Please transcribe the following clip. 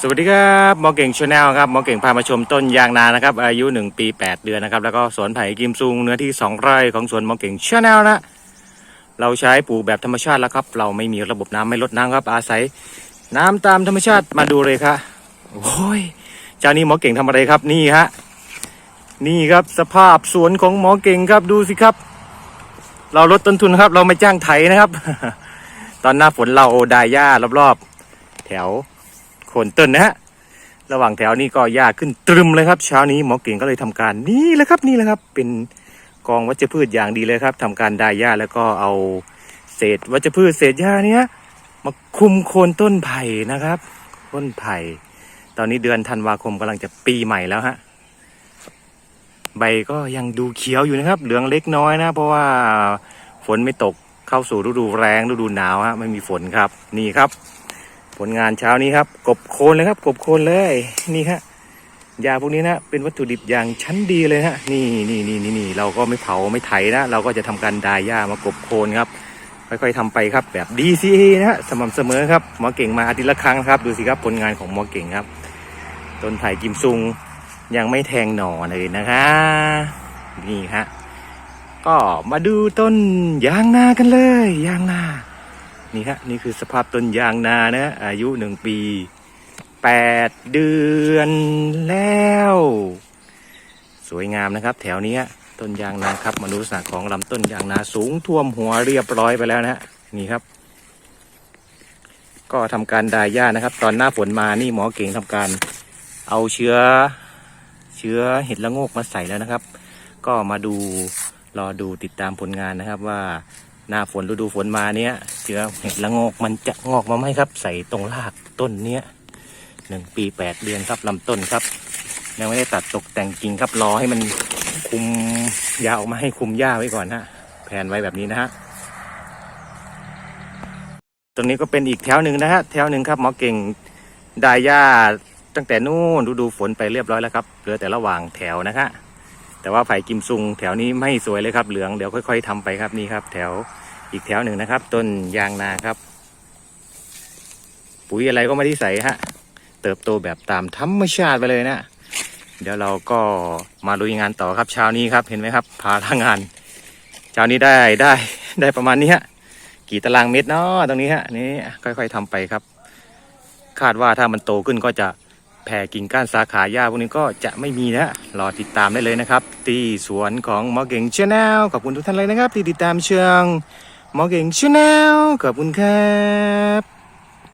สวัสดีครับหมอเก่งชาแนลครับหมอเก่งพามาชมต้นยางนานะครับ อายุ 1 ปี 8 เดือนนะครับ แล้วก็สวนไผ่กิมซุงเนื้อที่ 2 ไร่ของสวนหมอเก่งชาแนลนะเราใช้ปลูกแบบธรรมชาติแล้วครับ เราไม่มีระบบน้ำไม่ลดน้ำครับ อาศัยน้ำตามธรรมชาติมาดูเลยครับโอ้ยเจ้านี้หมอเก่งทำอะไรครับนี่ฮะนี่ครับสภาพสวนของหมอเก่งครับดูสิครับ เราลดต้นทุนครับ เราไม่จ้างไถนะครับ ตอนหน้าฝนเราดายหญ้ารอบๆแถว คนต้นนะฮะระหว่างแถวนี้ก็หญ้าขึ้นตรึมเลยครับ เช้านี้หมอเก่งก็เลยทำการนี่แหละครับนี่แหละครับ เป็นกองวัชพืชอย่างดีเลยครับทำการดายหญ้าแล้วก็เอาเศษวัชพืชเศษหญ้าเนี้ยมาคุมโคนต้นไผ่นะครับ ต้นไผ่ ตอนนี้เดือนธันวาคมกำลังจะปีใหม่แล้วฮะใบก็ยังดูเขียวอยู่นะครับ เหลืองเล็กน้อยนะ เพราะว่าฝนไม่ตกเข้าสู่ฤดูแรงฤดูหนาวฮะไม่มีฝนครับ นี่ครับ ผลงานเช้านี้ครับ กบโคนเลยครับ กบโคนเลยนี่ฮะยาพวกนี้นะเป็นวัตถุดิบอย่างชั้นดีเลยฮะนี่นี่นี่นี่นี่เราก็ไม่เผาไม่ไถนะ เราก็จะทำการดายหญ้ามากบโคนครับ ค่อยๆทำไปครับแบบ DCA นะฮะสม่ำเสมอครับหมอเก่งมาอาทิตย์ละครั้งครับ ดูสิครับผลงานของหมอเก่งครับต้นไผ่กิมซุงยังไม่แทงหน่อเลยนะคะ นี่ฮะก็มาดูต้นยางนากันเลยยางนา นี่ฮะนี่คือสภาพต้นยางนานะอายุหนึ่งปีแปดเดือนแล้ว สวยงามนะครับ แถวนี้ต้นยางนาครับมาดูลักษณะของลำต้นยางนาสูงท่วมหัวเรียบร้อยไปแล้วนะฮะนี่ครับ ก็ทำการดายหญ้านะครับ ตอนหน้าฝนมานี่หมอเก่งทำการเอาเชื้อเชื้อเห็ดละโงกมาใส่แล้วนะครับ ก็มาดูรอดูติดตามผลงานนะครับว่า หน้าฝนฤดูฝนมาเนี้ยเชื้อเห็ดละโงกมันจะงอกมาไหมครับ ใส่ตรงรากต้นเนี้ยหนึ่งปีแปดเดือนครับลำต้นครับยังไม่ได้ตัดตกแต่งกิ่งครับรอให้มันคุมยาออกมาให้คุมหญ้าไว้ก่อนฮะแผนไว้แบบนี้นะฮะตรงนี้ก็เป็นอีกแถวหนึ่งนะฮะแถวหนึ่งครับหมอเก่งดายหญ้าตั้งแต่นู่นฤดูฝนไปเรียบร้อยแล้วครับเหลือแต่ระหว่างแถวนะฮะ แต่ว่าไผ่กิมซุงแถวนี้ไม่สวยเลยครับเหลืองเดี๋ยวค่อย ๆทำไปครับนี่ครับ แถวอีกแถวหนึ่งนะครับ ต้นยางนาครับ ปุ๋ยอะไรก็ไม่ได้ใส่ฮะเติบโตแบบตามธรรมชาติไปเลยนะเดี๋ยวเราก็มาลุยงานต่อครับเช้านี้ครับเห็นไหมครับพาทางงานเช้านี้ได้ได้ได้ประมาณนี้ฮะกี่ตารางเมตรเนาะตรงนี้ฮะนี่ค่อย ๆทำไปครับ คาดว่าถ้ามันโตขึ้นก็จะ แผ่กิ่งก้านสาขาหญ้าพวกนี้ก็จะไม่มีนะรอติดตามได้เลยนะครับ ที่สวนของหมอเก่งชาแนลขอบคุณทุกท่านเลยนะครับ ที่ติดตามเชิงหมอเก่งชาแนลขอบคุณครับ